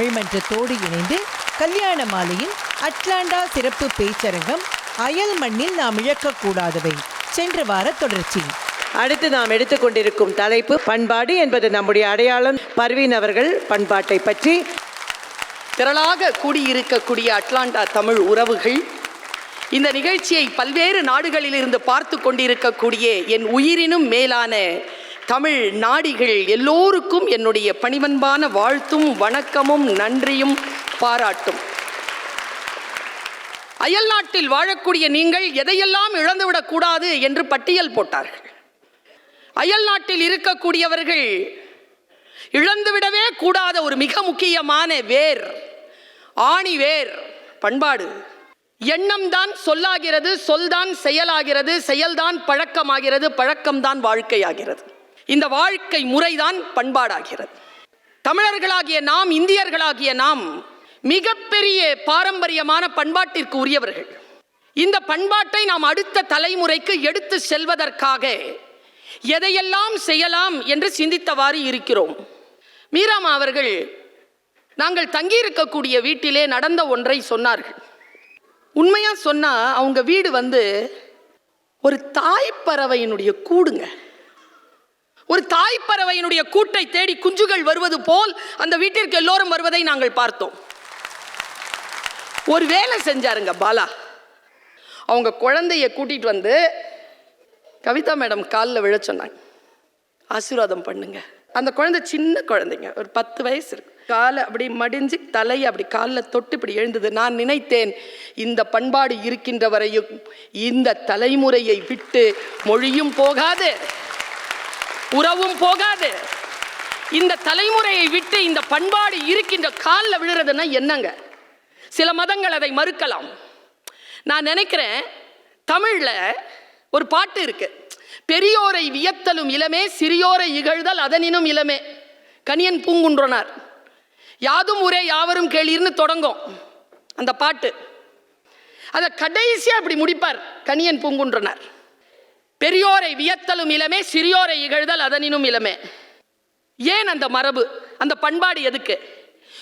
தமிழ் மன்றத்தோடு இணைந்து கல்யாண மாலையின் அட்லாண்டா சிறப்பு பேச்சரங்கம் அயல் மண்ணில் நாம் இழக்கக்கூடாதவை. சென்ற வார தொடர்ச்சி. அடுத்து நாம் எடுத்துக்கொண்டிருக்கும் தலைப்பு பண்பாடு என்பது நம்முடைய அடையாளம். பர்வீன் அவர்கள் பண்பாட்டை பற்றி. திரளாக கூடியிருக்கக்கூடிய அட்லாண்டா தமிழ் உறவுகள் இந்த நிகழ்ச்சியை பல்வேறு நாடுகளிலிருந்து பார்த்து கொண்டிருக்கக்கூடிய என் உயிரினும் மேலான தமிழ் நாடிகள் எல்லோருக்கும் என்னுடைய பணிவன்பான வாழ்த்தும் வணக்கமும் நன்றியும் பாராட்டும். அயல் நாட்டில் வாழக்கூடிய நீங்கள் எதையெல்லாம் இழந்துவிடக் கூடாது என்று பட்டியல் போட்டார்கள். அயல் நாட்டில் இருக்கக்கூடியவர்கள் இழந்துவிடவே கூடாத ஒரு மிக முக்கியமான வேர் ஆணி வேர் பண்பாடு. எண்ணம் தான் சொல்லாகிறது சொல்தான் செயலாகிறது செயல்தான் பழக்கமாகிறது பழக்கம்தான் வாழ்க்கையாகிறது. இந்த வாழ்க்கை முறைதான் பண்பாடாகிறது. தமிழர்களாகிய நாம் இந்தியர்களாகிய நாம் மிகப்பெரிய பாரம்பரியமான பண்பாட்டிற்கு உரியவர்கள். இந்த பண்பாட்டை நாம் அடுத்த தலைமுறைக்கு எடுத்து செல்வதற்காக எதையெல்லாம் செய்யலாம் என்று சிந்தித்தவாறு இருக்கிறோம். மீராமா அவர்கள் நாங்கள் தங்கியிருக்கக்கூடிய வீட்டிலே நடந்த ஒன்றை சொன்னார்கள். உண்மையா சொன்னா அவங்க வீடு வந்து ஒரு தாய்ப்பறவையினுடைய கூடுங்க. ஒரு தாய்ப்பறவையினுடைய கூட்டை தேடி குஞ்சுகள் வருவது போல் அந்த வீட்டிற்கு எல்லோரும் வருவதை நாங்கள் பார்த்தோம். ஒரு வேலை செஞ்சாருங்க பாலா. அவங்க குழந்தைய கூட்டிட்டு வந்து கவிதா மேடம் காலில் விழ சொன்னாங்க. ஆசீர்வாதம் பண்ணுங்க. அந்த குழந்தை சின்ன குழந்தைங்க ஒரு பத்து வயசு இருக்கு. காலை அப்படி மடிஞ்சு தலையை அப்படி காலில் தொட்டு இப்படி எழுந்தது நான் நினைத்தேன் இந்த பண்பாடு இருக்கின்ற வரையும் இந்த தலைமுறையை விட்டு மொழியும் போகாது. உறவும் போகாது. இந்த தலைமுறையை விட்டு இந்த பண்பாடு இருக்கின்ற காலில் விழுறதுன்னா என்னங்க? சில மதங்கள் அதை மறுக்கலாம். நான் நினைக்கிறேன் தமிழில் ஒரு பாட்டு இருக்கு. பெரியோரை வியத்தலும் இளமே சிறியோரை இகழ்தல் அதனினும் இளமே. கனியன் பூங்குன்றனார். யாதும் ஊரே யாவரும் கேளீர்னு தொடங்கும் அந்த பாட்டு. அதை கடைசியாக அப்படி முடிப்பார் கனியன் பூங்குன்றனார். பெரியோரை வியத்தலும் இளமே சிறியோரை இகழ்தல் அதனினும் இளமே. ஏன் அந்த மரபு? அந்த பண்பாடு எதுக்கு?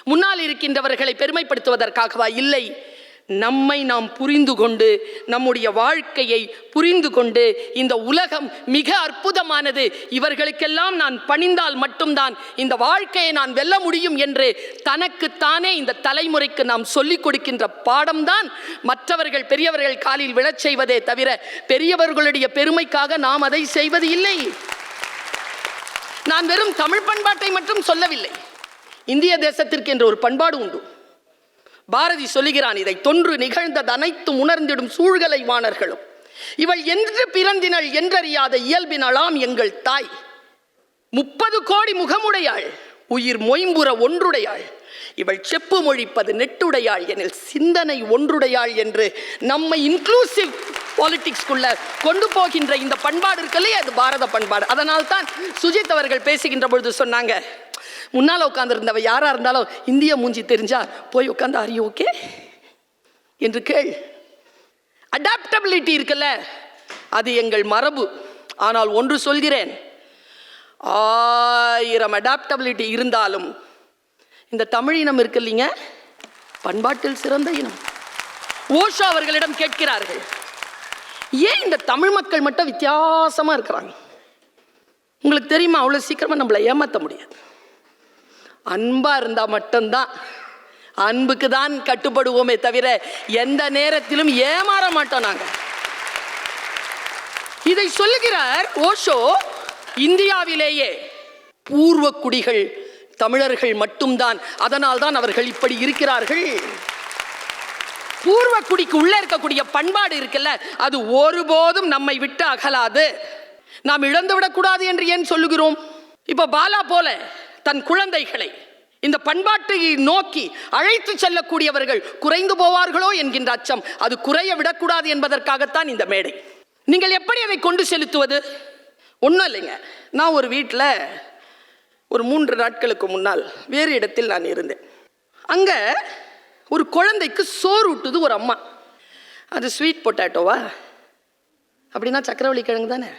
முன்னால் இருக்கின்றவர்களை பெருமைப்படுத்துவதற்காகவா? இல்லை. நம்மை நாம் புரிந்து கொண்டு நம்முடைய வாழ்க்கையை புரிந்து கொண்டு இந்த உலகம் மிக அற்புதமானது. இவர்களுக்கெல்லாம் நான் பணிந்தால் மட்டும்தான் இந்த வாழ்க்கையை நான் வெல்ல முடியும் என்று தனக்குத்தானே இந்த தலைமுறைக்கு நாம் சொல்லிக் கொடுக்கின்ற பாடம்தான். மற்றவர்கள் பெரியவர்கள் காலில் விழச் செய்வதே தவிர பெரியவர்களுடைய பெருமைக்காக நாம் அதை செய்வது இல்லை. நான் வெறும் தமிழ் பண்பாட்டை மட்டும் சொல்லவில்லை. இந்திய தேசத்திற்கு என்று ஒரு பண்பாடு உண்டு. பாரதி சொல்லுகிறான் இதை தொன்று நிகழ்ந்தது அனைத்தும் உணர்ந்திடும் சூழ்கலை வாணர்களும் இவள் என்று பிறந்தினள் என்றறியாத இயல்பினளாம் எங்கள் தாய். முப்பது கோடி முகமுடையாள் உயிர் மொயம்புற ஒன்றுடையாள். இவள் செப்பு மொழிப்பது நெட்டுடையாள் எனில் சிந்தனை ஒன்றுடையாள் என்று நம்மை இன்க்ளூசிவ் பாலிட்டிக்ஸ்குள்ள கொண்டு போகின்ற இந்த பண்பாடு இருக்கலையே அது பாரத பண்பாடு. அதனால் தான் சுஜித் அவர்கள் பேசுகின்ற பொழுது சொன்னாங்க முன்னால் உட்காந்துருந்தவ யாராக இருந்தாலும் இந்திய மூஞ்சி தெரிஞ்சா போய் உட்காந்து அறிய ஓகே என்று கேள். அடாப்டபிலிட்டி இருக்குல்ல? அது எங்கள் மரபு. ஆனால் ஒன்று சொல்கிறேன். ஆயிரம் அடாப்டபிலிட்டி இருந்தாலும் இந்த தமிழ் இனம் இருக்கு இல்லைங்க? பண்பாட்டில் சிறந்த இனம். ஓஷோ அவர்களிடம் கேட்கிறார்கள். ஏன் இந்த தமிழ் மக்கள் மட்டும் வித்தியாசமா இருக்கிறாங்க? உங்களுக்கு தெரியுமா? அவ்வளோ சீக்கிரமாக நம்மளை ஏமாற்ற முடியாது. அன்பா இருந்தா மட்டும்தான். அன்புக்கு தான் கட்டுப்படுவோமே தவிர எந்த நேரத்திலும் ஏமாற மாட்டோம் நாங்க. இதை சொல்லுகிறார் ஓஷோ இந்தியாவிலேயே பூர்வ குடிகள் தமிழர்கள் மட்டும்தான். அதனால் தான் அவர்கள் இப்படி இருக்கிறார்கள். பூர்வ குடிக்கு உள்ள இருக்கக்கூடிய பண்பாடு இருக்குல்ல அது ஒருபோதும் நம்மை விட்டு அகலாது. நாம் இழந்து விடக்கூடாது என்று ஏன் சொல்லுகிறோம்? இப்போ பாலா போல. தன் குழந்தைகளை இந்த பண்பாட்டை நோக்கி அழைத்து செல்லக்கூடியவர்கள் குறைந்து போவார்களோ என்கின்ற அச்சம் அது குறைய விடக்கூடாது என்பதற்காகத்தான் இந்த மேடை. நீங்கள் எப்படி அதை கொண்டு செலுத்துவது? ஒன்றும் இல்லைங்க. நான் ஒரு வீட்டில் ஒரு மூன்று நாட்களுக்கு முன்னால் வேறு இடத்தில் நான் இருந்தேன். அங்கே ஒரு குழந்தைக்கு சோறு ஊட்டுது ஒரு அம்மா. அது ஸ்வீட் பொட்டேட்டோவா அப்படின்னா சக்கரவள்ளி கிழங்கு தானே?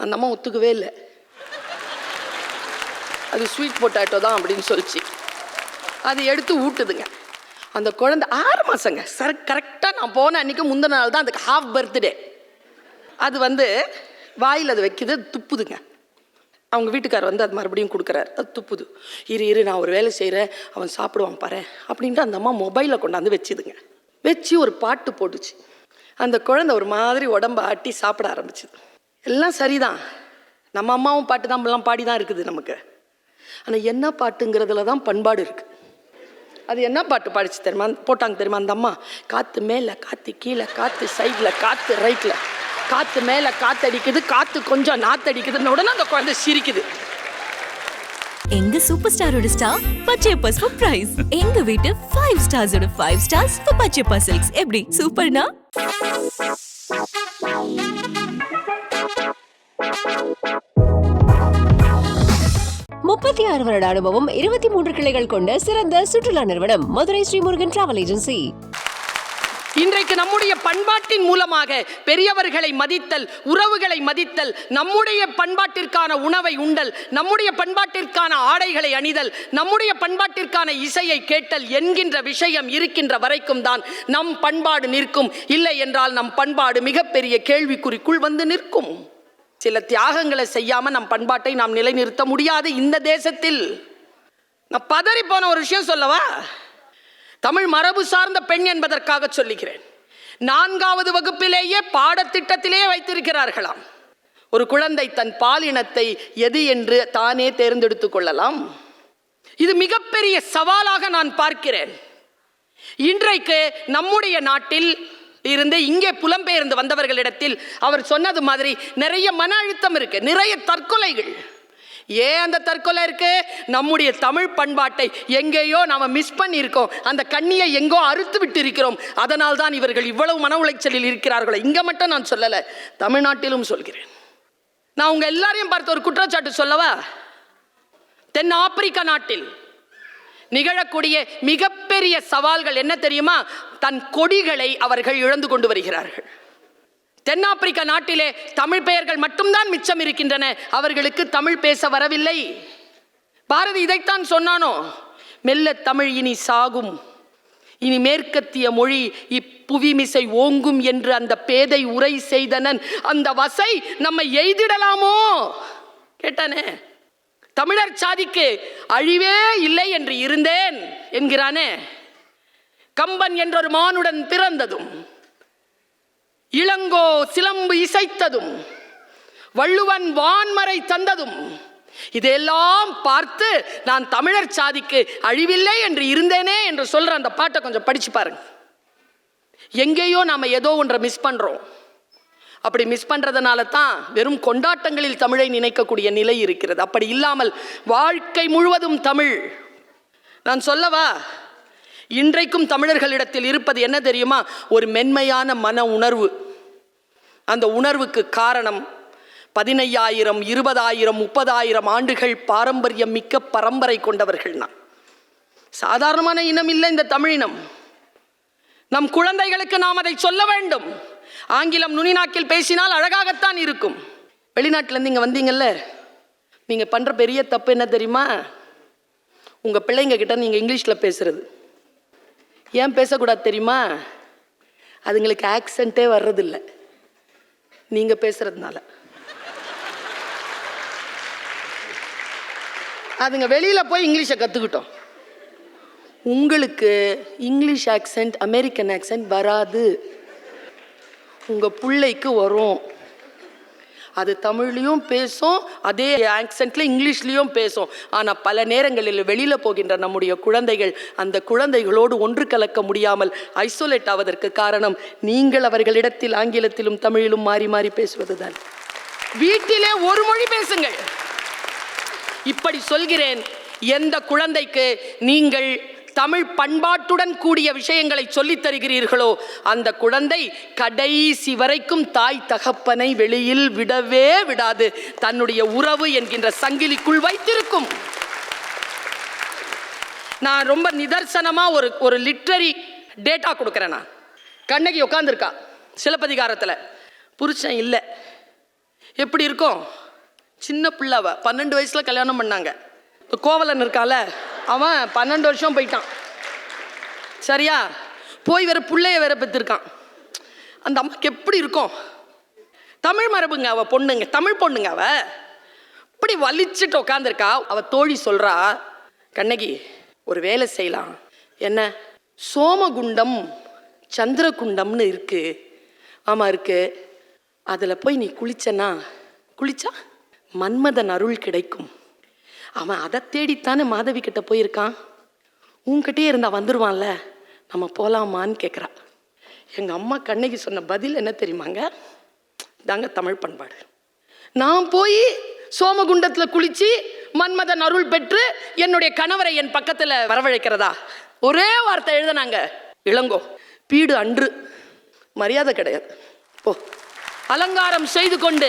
அந்த அம்மா ஒத்துக்கவே இல்லை. அது ஸ்வீட் பொட்டாட்டோ தான் அப்படின்னு சொல்லிச்சு. அது எடுத்து ஊட்டுதுங்க. அந்த குழந்தை ஆறு மாதங்க சர கரெக்டாக நான் போன அன்றைக்கி முந்தின நாள் தான் அதுக்கு ஹாஃப் பர்த்டே அது வந்து வாயில் அது வைக்கிறது துப்புதுங்க. அவங்க வீட்டுக்காரர் வந்து அது மறுபடியும் கொடுக்குறாரு. அது துப்புது. இரு இரு நான் ஒரு வேலை செய்கிறேன் அவன் சாப்பிடுவான் பாரு அப்படின்ட்டு அந்த அம்மா மொபைலை கொண்டாந்து வச்சுதுங்க. வச்சு ஒரு பாட்டு போட்டுச்சு. அந்த குழந்தை ஒரு மாதிரி உடம்ப ஆட்டி சாப்பிட ஆரம்பிச்சுது. எல்லாம் சரிதான். நம்ம அம்மாவும் பாட்டு தான் பாடி தான் இருக்குது நமக்கு. ஆனால் என்ன பாட்டுங்கிறதுல தான் பண்பாடு இருக்குது அது என்ன பாட்டு பாடிச்சு தெரியுமா? போட்டாங்க தெரியுமா அந்த அம்மா? காற்று மேலே காற்று கீழே காற்று சைடில் காற்று ரைட்டில் காற்று மேலே காற்றடிக்குது காற்று கொஞ்சம் நாத்தடிக்குதுன்னு உடனே அந்த குழந்தை சிரிக்குது. எங்க சூப்பர் ஸ்டாரோட ஸ்டார் பச்சையப்பா பிரைஸ் எங்க வீட்டு five ஸ்டார்ஸோட five stars for Pachai silks எப்படி? சூப்பர்னா முப்பத்தி ஆறு வருட அனுபவம் இருபத்தி மூன்று கிளைகள் கொண்ட சிறந்த சுற்றுலா நிறுவனம் மதுரை ஸ்ரீமுருகன் டிராவல் ஏஜென்சி. இன்றைக்கு நம்முடைய பண்பாட்டின் மூலமாக பெரியவர்களை மதித்தல் உறவுகளை மதித்தல் நம்முடைய பண்பாட்டிற்கான உணவை உண்டல் நம்முடைய பண்பாட்டிற்கான ஆடைகளை அணிதல் நம்முடைய பண்பாட்டிற்கான இசையை கேட்டல் என்கின்ற விஷயம் இருக்கின்ற வரைக்கும் தான் நம் பண்பாடு நிற்கும். இல்லை என்றால் நம் பண்பாடு மிகப்பெரிய கேள்விக்குறிக்குள் வந்து நிற்கும். சில தியாகங்களை செய்யாம நம் பண்பாட்டை நாம் நிலைநிறுத்த முடியாது இந்த தேசத்தில். நான் பதறி போன ஒரு விஷயம் சொல்லவா? தமிழ் மரபு சார்ந்த பெண் என்பதற்காக சொல்லுகிறேன். நான்காவது வகுப்பிலேயே பாடத்திட்டத்திலேயே வைத்திருக்கிறார்களாம். ஒரு குழந்தை தன் பாலினத்தை எது என்று தானே தேர்ந்தெடுத்துக் கொள்ளலாம். இது மிகப்பெரிய சவாலாக நான் பார்க்கிறேன். இன்றைக்கு நம்முடைய நாட்டில் இருந்து இங்கே புலம்பெயர்ந்து வந்தவர்களிடத்தில் அவர் சொன்னது மாதிரி நிறைய மன அழுத்தம் இருக்கு நிறைய தற்கொலைகள். ஏன் அந்த தற்கொலை இருக்கு? நம்முடைய தமிழ் பண்பாட்டை எங்கேயோ நாம மிஸ் பண்ணியிருக்கோம். அந்த கண்ணியை எங்கோ அறுத்து விட்டு இருக்கிறோம் அதனால் தான் இவர்கள் இவ்வளவு மன உளைச்சலில் இருக்கிறார்களோ? இங்க மட்டும் நான் சொல்லலை தமிழ்நாட்டிலும் சொல்கிறேன். நான் உங்க எல்லாரையும் பார்த்து ஒரு குற்றச்சாட்டு சொல்லவா? தென் ஆப்பிரிக்கா நாட்டில். நிகழக்கூடிய மிகப்பெரிய சவால்கள் என்ன தெரியுமா? தன் கொடிகளை அவர்கள் இழந்து கொண்டு வருகிறார்கள். தென்னாப்பிரிக்க நாட்டிலே தமிழ் பெயர்கள் மட்டும்தான் மிச்சம் இருக்கின்றன. அவர்களுக்கு தமிழ் பேச வரவில்லை. பாரதி இதைத்தான் சொன்னானோ? மெல்ல தமிழ் இனி சாகும். இனி மேற்கத்திய மொழி இப்புவிமிசை ஓங்கும் என்று அந்த பேதை உரை செய்தனன். அந்த வசை நம்மை எய்திடலாமோ? கேட்டானே. தமிழர் சாதிக்கு அழிவே இல்லை என்று இருந்தேன் என்கிறானே. கம்பன் என்றொரு மானுடன் பிறந்ததும் இளங்கோ சிலம்பு இசைத்ததும் வள்ளுவன் வான்மறை தந்ததும் இதையெல்லாம் பார்த்து நான் தமிழர் சாதிக்கு அழிவில்லை என்று இருந்தேனே என்று சொல்ற அந்த பாட்டை கொஞ்சம் படிச்சு பாருங்க. எங்கேயோ நாம ஏதோ ஒன்றை மிஸ் பண்றோம். அப்படி மிஸ் பண்ணுறதுனால தான் வெறும் கொண்டாட்டங்களில் தமிழை நினைக்கக்கூடிய நிலை இருக்கிறது. அப்படி இல்லாமல் வாழ்க்கை முழுவதும் தமிழ். நான் சொல்லவா? இன்றைக்கும் தமிழர்களிடத்தில் இருப்பது என்ன தெரியுமா? ஒரு மென்மையான மன உணர்வு. அந்த உணர்வுக்கு காரணம் பதினையாயிரம் இருபதாயிரம் முப்பதாயிரம் ஆண்டுகள் பாரம்பரியம் மிக்க பரம்பரை கொண்டவர்கள் நான். சாதாரணமான இனம் இல்லை இந்த தமிழினம். நம் குழந்தைகளுக்கு நாம் அதை சொல்ல வேண்டும். ஆங்கிலம் நுனிநாக்கில் பேசினால் அழகாகத்தான் இருக்கும். வெளிநாட்டிலேருந்து இங்கே வந்தீங்கல்ல? நீங்கள் பண்ணுற பெரிய தப்பு என்ன தெரியுமா? உங்கள் பிள்ளைங்க கிட்ட நீங்கள் இங்கிலீஷில் பேசுறது. ஏன் பேசக்கூடாது தெரியுமா? அதுங்களுக்கு ஆக்சண்ட்டே வர்றதில்லை. நீங்கள் பேசுறதுனால. அதுங்க வெளியில் போய் இங்கிலீஷை கற்றுக்கிட்டோம் உங்களுக்கு இங்கிலீஷ் ஆக்சென்ட் அமெரிக்கன் ஆக்சென்ட் வராது. உங்கள் பிள்ளைக்கு வரும். அது தமிழ்லேயும் பேசும் அதே ஆக்சென்ட்டில் இங்கிலீஷ்லேயும் பேசும். ஆனால் பல நேரங்களில் வெளியில் போகின்ற நம்முடைய குழந்தைகள் அந்த குழந்தைகளோடு ஒன்று கலக்க முடியாமல் ஐசோலேட் ஆவதற்கு காரணம் நீங்கள் அவர்களிடத்தில் ஆங்கிலத்திலும் தமிழிலும் மாறி மாறி பேசுவதுதான். வீட்டிலே ஒரு மொழி பேசுங்கள். இப்படி சொல்கிறேன் எந்த குழந்தைக்கு நீங்கள் தமிழ் பண்பாட்டுடன் கூடிய விஷயங்களை சொல்லித் தருகிறீர்களோ அந்த குழந்தை கடைசி வரைக்கும் தாய் தகப்பனை வெளியில் விடவே விடாது. தன்னுடைய உறவு என்கின்ற சங்கிலிக்குள் வைத்திருக்கும். நான் ரொம்ப நிதர்சனமா ஒரு ஒரு லிட்ரரி டேட்டா கொடுக்குறேன் நான். கண்ணகி உட்காந்துருக்கா சிலப்பதிகாரத்தில். புருஷன் இல்லை. எப்படி இருக்கும்? சின்ன பிள்ளாவை பன்னெண்டு வயசில் கல்யாணம் பண்ணாங்க. கோவலன் இருக்கால அவன் பன்னெண்டு வருஷம் போயிட்டான். சரியா? போய் வேற பிள்ளைய வேற பெற்றிருக்கான் அந்த அம்மாவுக்கு எப்படி இருக்கும்? தமிழ் மரபுங்க அவ பொண்ணுங்க. தமிழ் பொண்ணுங்க அவ. இப்படி வலிச்சுட்டு உட்காந்துருக்கா அவ தோழி சொல்றா கண்ணகி ஒரு வேலை செய்யலாம். என்ன? சோமகுண்டம் சந்திரகுண்டம்னு இருக்கு. ஆமா இருக்கு. அதில் போய் நீ குளிச்சனா? குளிச்சா? மன்மதன் அருள் கிடைக்கும். அவன் அதை தேடித்தானே மாதவி கிட்ட போயிருக்கான்? உன்கிட்டே இருந்தா வந்துடுவான்ல நம்ம போலாமான்னு கேட்குறா எங்கள் அம்மா கண்ணகி சொன்ன பதில் என்ன தெரியுமாங்க? தாங்க தமிழ் பண்பாடு. நான் போய் சோமகுண்டத்தில் குளிச்சு மன்மதன் அருள் பெற்று என்னுடைய கணவரை என் பக்கத்தில் வரவழைக்கிறதா? ஒரே வார்த்தை எழுதினாங்க. இளங்கோ பீடு அன்று. மரியாதை கிடையாது. போ. அலங்காரம் செய்து கொண்டு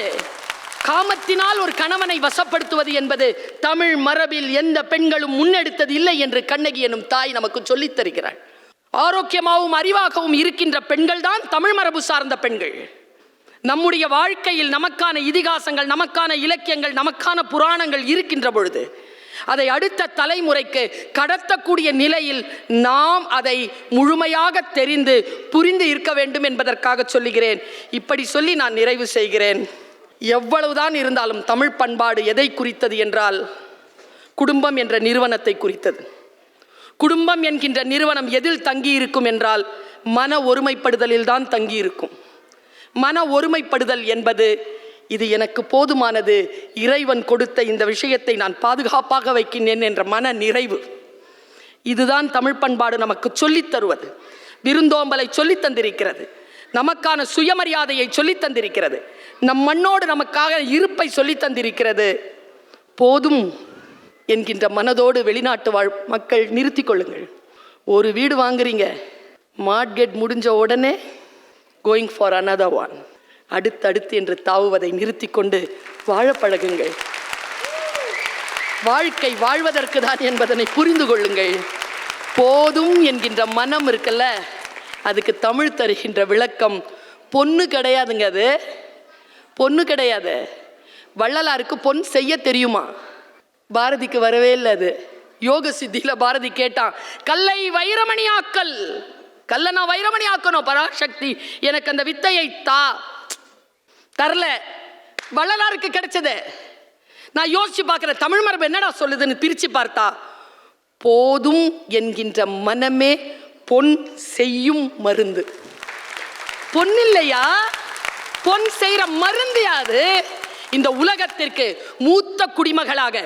காமத்தினால் ஒரு கணவனை வசப்படுத்துவது என்பது தமிழ் மரபில் எந்த பெண்களும் முன்னெடுத்தது இல்லை என்று கண்ணகி எனும் தாய் நமக்கு சொல்லித் தருகிறாள். ஆரோக்கியமாகவும் அறிவாகவும் இருக்கின்ற பெண்கள் தான் தமிழ் மரபு சார்ந்த பெண்கள். நம்முடைய வாழ்க்கையில் நமக்கான இதிகாசங்கள் நமக்கான இலக்கியங்கள் நமக்கான புராணங்கள் இருக்கின்ற பொழுது அதை அடுத்த தலைமுறைக்கு கடத்தக்கூடிய நிலையில் நாம் அதை முழுமையாக தெரிந்து புரிந்து இருக்க வேண்டும் என்பதற்காக சொல்லுகிறேன். இப்படி சொல்லி நான் நிறைவு செய்கிறேன். எவ்வளவுதான் இருந்தாலும் தமிழ் பண்பாடு எதை குறித்தது என்றால் குடும்பம் என்ற நிறுவனத்தை குறித்தது. குடும்பம் என்கின்ற நிறுவனம் எதில் தங்கியிருக்கும் என்றால் மன ஒருமைப்படுதலில் தான் தங்கியிருக்கும். மன ஒருமைப்படுதல் என்பது இது எனக்கு போதுமானது இறைவன் கொடுத்த இந்த விஷயத்தை நான் பாதுகாப்பாக வைக்கின்றேன் என்ற மன நிறைவு. இதுதான் தமிழ் பண்பாடு நமக்கு சொல்லித் தருவது. விருந்தோம்பலை சொல்லித் தந்திருக்கிறது. நமக்கான சுயமரியாதையை சொல்லித் தந்திருக்கிறது. நம் மண்ணோடு நமக்காக இருப்பை சொல்லித் தந்திருக்கிறது. போதும் என்கின்ற மனதோடு வெளிநாட்டு வாழ் மக்கள் நிறுத்தி கொள்ளுங்கள். ஒரு வீடு வாங்குறீங்க. மார்க்கெட் முடிஞ்ச உடனே கோயிங் ஃபார் அனதர் ஒன் அடுத்தடுத்து என்று தாவுவதை நிறுத்தி கொண்டு வாழ பழகுங்கள். வாழ்க்கை வாழ்வதற்கு தான் என்பதனை புரிந்து கொள்ளுங்கள். போதும் என்கின்ற மனம் இருக்குல்ல? அதுக்கு தமிழ் தருகின்ற விளக்கம் பொண்ணு கிடையாதுங்க அது. பொண்ணு கிடையாது. வள்ளலாருக்கு பொன் செய்ய தெரியுமா? பாரதிக்கு வரவே இல்லை அது. யோக சித்தியில் பாரதி கேட்டான் கல்லை வைரமணி ஆக்கல் கல்லை நான் வைரமணி ஆக்கணும் பராசக்தி. எனக்கு அந்த வித்தையை தா. தரல. வள்ளலாருக்கு கிடைச்சது. நான் யோசிச்சு பார்க்குறேன் தமிழ் மரபு என்னடா சொல்லுதுன்னு பிரித்து பார்த்தா போதும் என்கின்ற மனமே பொன் செய்யும் மருந்து. பொன்னில்லையா இல்லையா? பொன் செய்கிற மருந்தியாது இந்த உலகத்திற்கு மூத்த குடிமகளாக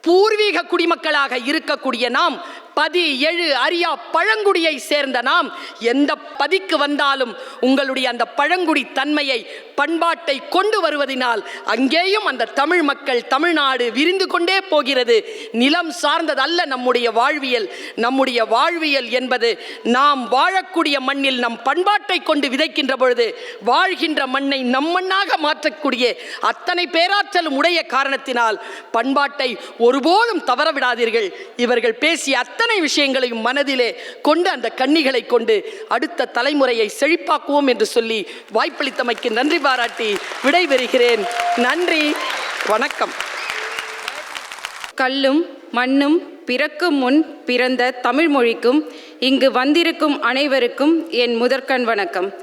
பூர்வீக குடிமக்களாக இருக்கக்கூடிய நாம் பதி எழு அரியா பழங்குடியை சேர்ந்த நாம் எந்த பதிக்கு வந்தாலும் உங்களுடைய அந்த பழங்குடி தன்மையை பண்பாட்டை கொண்டு வருவதினால் அங்கேயும் அந்த தமிழ் மக்கள் தமிழ்நாடு விரிந்து கொண்டே போகிறது. நிலம் சார்ந்ததல்ல நம்முடைய வாழ்வியல். நம்முடைய வாழ்வியல் என்பது நாம் வாழக்கூடிய மண்ணில் நம் பண்பாட்டை கொண்டு விதைக்கின்ற பொழுது வாழ்கின்ற மண்ணை நம் மண்ணாக மாற்றக்கூடிய அத்தனை பேராற்றலும் உடைய காரணத்தினால் பண்பாட்டை ஒருபோதும் தவற விடாதீர்கள் இவர்கள் பேசிய அத்தனை அத்தனை விஷயங்களையும் மனதிலே கொண்டு அந்த கன்னிகளை கொண்டு அடுத்த தலைமுறையை செழிப்பாக்குவோம் என்று சொல்லி வாய்ப்பளித்தமைக்கு நன்றி பாராட்டி விடைபெறுகிறேன். நன்றி. வணக்கம். கல்லும் மண்ணும் பிறக்கும் முன் பிறந்த தமிழ் மொழிக்கும் இங்கு வந்திருக்கும் அனைவருக்கும் என் முதற்கண் வணக்கம்.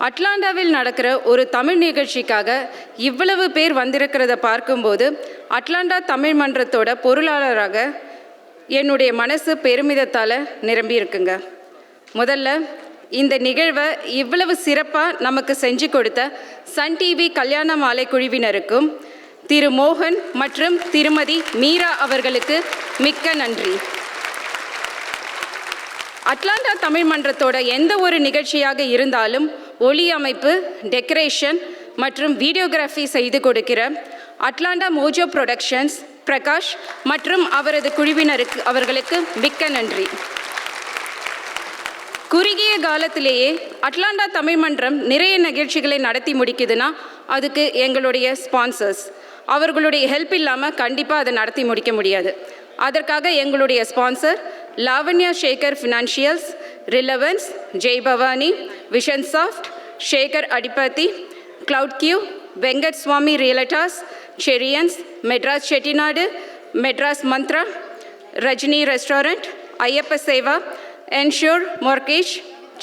அட்லாண்டாவில் நடக்கிற ஒரு தமிழ் நிகழ்ச்சிக்காக இவ்வளவு பேர் வந்திருக்கிறத பார்க்கும்போது அட்லாண்டா தமிழ் மன்றத்தோட பொருளாளராக என்னுடைய மனசு பெருமிதத்தால் நிரம்பி இருக்குங்க. முதல்ல இந்த நிகழ்வை இவ்வளவு சிறப்பாக நமக்கு செஞ்சு கொடுத்த சன் டிவி கல்யாண மாலை குழுவினருக்கும் திரு மோகன் மற்றும் திருமதி மீரா அவர்களுக்கு மிக்க நன்றி. அட்லாண்டா தமிழ் மன்றத்தோட எந்த ஒரு நிகழ்ச்சியாக இருந்தாலும் ஒளி அமைப்பு டெக்கரேஷன் மற்றும் வீடியோகிராஃபி செய்து கொடுக்கிற அட்லாண்டா மோஜோ ப்ரொடக்ஷன்ஸ் பிரகாஷ் மற்றும் அவரது குழுவினருக்கு அவர்களுக்கு மிக்க நன்றி. குறுகிய காலத்திலேயே அட்லாண்டா தமிழ் மன்றம் நிறைய நிகழ்ச்சிகளை நடத்தி முடிக்குதுன்னா அதுக்கு எங்களுடைய ஸ்பான்சர்ஸ். அவர்களுடைய ஹெல்ப் இல்லாமல் கண்டிப்பாக அதை நடத்தி முடிக்க முடியாது. அதற்காக எங்களுடைய sponsor Lavanya Shekar financials relevance Jai Bhavani vision soft Shekar அடிபாத்தி cloud Q Venkat Swamy realtors Cherians Madras Chettinad Madras Mantra Rajini restaurant Ayyappa Seva ensure mortgage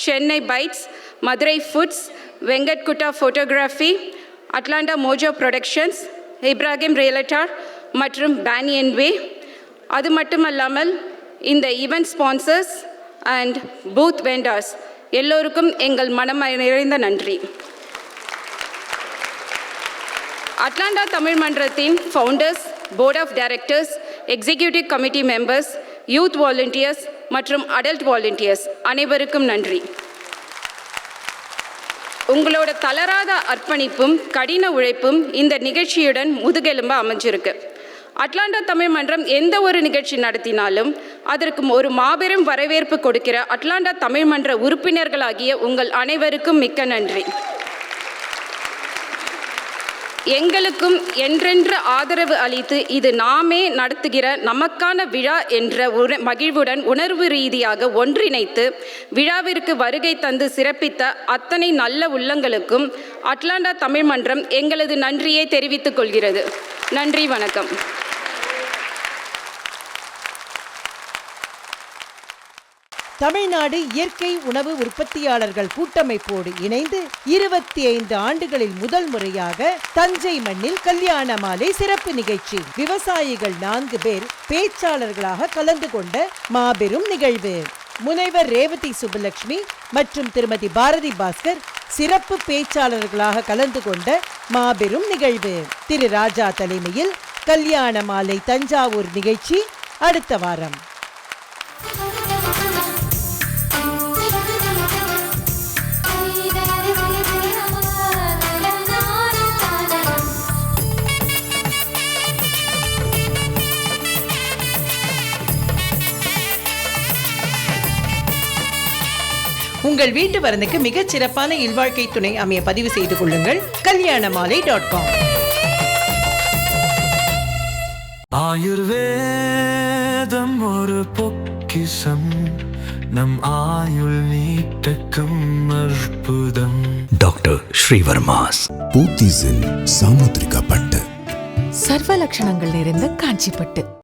Chennai bites Madurai foods Venkatgutta photography Atlanta mojo productions Ibrahim realtor மற்றும் banyan way அது மட்டுமல்லாமல் இந்த event sponsors and booth vendors எல்லோருக்கும் எங்கள் மனம் நிறைந்த நன்றி. Atlanta Tamil மன்றத்தின் founders board of directors executive committee members youth volunteers மற்றும் அடல்ட் வாலண்டியர்ஸ் அனைவருக்கும் நன்றி. உங்களோட தளராத அர்ப்பணிப்பும் கடின உழைப்பும் இந்த நிகழ்ச்சியுடன் முதுகெலும்ப அமைஞ்சிருக்கு. அட்லாண்டா தமிழ் மன்றம் எந்த ஒரு நிகழ்ச்சி நடத்தினாலும் அதற்கு ஒரு மாபெரும் வரவேற்பு கொடுக்கிற அட்லாண்டா தமிழ் மன்ற உறுப்பினர்களாகிய உங்கள் அனைவருக்கும் மிக்க நன்றி. எங்களுக்கும் என்றென்று ஆதரவு அளித்து இது நாமே நடத்துகிற நமக்கான விழா என்ற உண- மகிழ்வுடன் உணர்வு ரீதியாக ஒன்றிணைத்து விழாவிற்கு வருகை தந்து சிறப்பித்த அத்தனை நல்ல உள்ளங்களுக்கும் அட்லாண்டா தமிழ் மன்றம் எங்களது நன்றியை தெரிவித்துக் கொள்கிறது. நன்றி வணக்கம். தமிழ்நாடு இயற்கை உணவு உற்பத்தியாளர்கள் கூட்டமைப்போடு இணைந்து இருபத்தி ஐந்து ஆண்டுகளில் முதல் முறையாக தஞ்சை மண்ணில் கல்யாண மாலை சிறப்பு நிகழ்ச்சி. விவசாயிகள் நான்கு பேர் பேச்சாளர்களாக கலந்து கொண்ட மாபெரும் நிகழ்வு. முனைவர் ரேவதி சுப்புலட்சுமி மற்றும் திருமதி பாரதி பாஸ்கர் சிறப்பு பேச்சாளர்களாக கலந்து கொண்ட மாபெரும் நிகழ்வு. திரு ராஜா தலைமையில் கல்யாண மாலை தஞ்சாவூர் நிகழ்ச்சி அடுத்த வாரம். உங்கள் வீட்டு வரனுக்கு மிகச் சிறப்பான இல்வாழ்க்கை துணை அமைய பதிவு செய்து கொள்ளுங்கள். கல்யாணமாலை டாட் காம் ஆயுர்வேதம் ஒரு பொக்கிஷம். நம் ஆயுள் நீட்டக்கும் அற்புதம். டாக்டர் ஸ்ரீவர்மாஸ். பூத்திஸில் சாமுத்திரிகா பட்டு. சர்வ லட்சணங்கள் நிறைந்த காஞ்சிப்பட்டு.